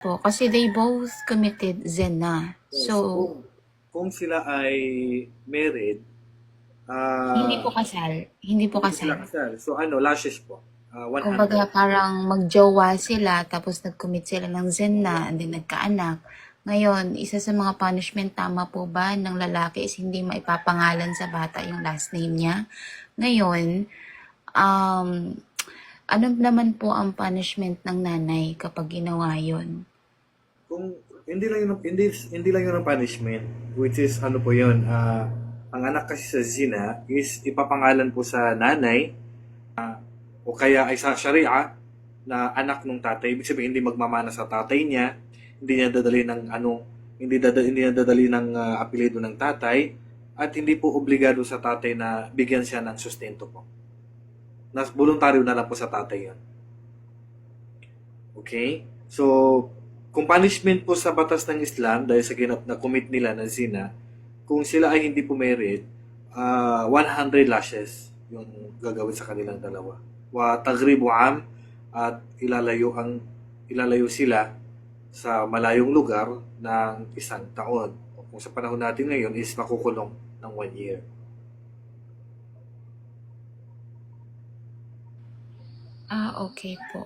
po. Kasi they both committed zina. Yes, So, kung, kung sila ay married, ah, hindi po kasal. Hindi po hindi sila kasal. kasal. So ano, lashes po. Ah, 100. Kumbaga parang magjowa sila tapos nag-commit sila ng zina and then nagkaanak. Ngayon, isa sa mga punishment tama po ba ng lalaki is hindi maipapangalan sa bata yung last name niya. Ngayon, um, ano naman po ang punishment ng nanay kapag ginawa yon? kung hindi lang yun hindi hindi lang yun ang punishment which is ano po yun ah, ang anak kasi sa zina is ipapangalan po sa nanay ah, o kaya ay sa sharia na anak ng tatay ibig sabihin hindi magmamana sa tatay niya hindi niya dadali ng ano hindi dadali, hindi niya dadali ng ah, apelyido ng tatay at hindi po obligado sa tatay na bigyan siya ng sustento po nas voluntaryo na lang po sa tatay yun okay so kung punishment po sa batas ng Islam dahil sa ginap na commit nila ng zina, kung sila ay hindi po married, ah, 100 lashes yung gagawin sa kanilang dalawa. Wa tagribu am at ilalayo ang ilalayo sila sa malayong lugar ng isang taon. O kung sa panahon natin ngayon is makukulong ng one year. Ah, okay po.